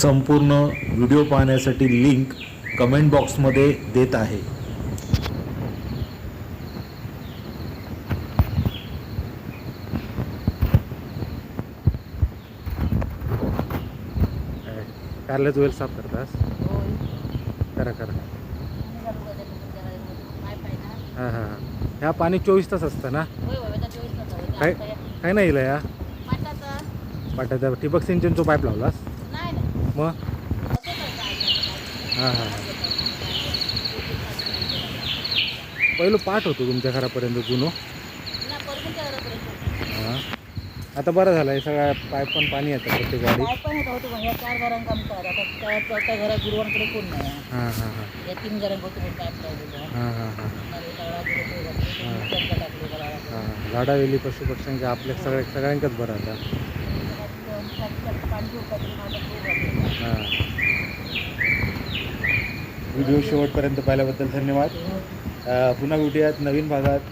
संपूर्ण व्हिडिओ पाहण्यासाठी link comment बॉक्समध्ये देत आहे. कारल्याचं वेल साफ करतास करा करा. हां हां ह्या पाणी चोवीस तास असतं ना? काय काय नाही इला या? पाट्याचा ठिबक सिंचनचं पाईप लावलास? मग हां हां. पहिलं पाठ होतो तुमच्या घरापर्यंत जुनो? हां. आता बरं झालं आहे सगळ्या पाईप पण पाणी येतं प्रत्येक गाडी काय पण होतं होतं या चार घरांक आमचं आता त्या चौथ्या घरात गुरुवांकडे कोण नाही हां हां हां. या तीन घरांक होतं पण पाईप लावलेलं हां हां हां. हां. पशुपक्ष्यांच्या आपल्या सगळ्या सगळ्यांकच बरं आता. हां. व्हिडिओ शेवटपर्यंत पाहिल्याबद्दल धन्यवाद. पुन्हा भेटूयात नवीन भागात.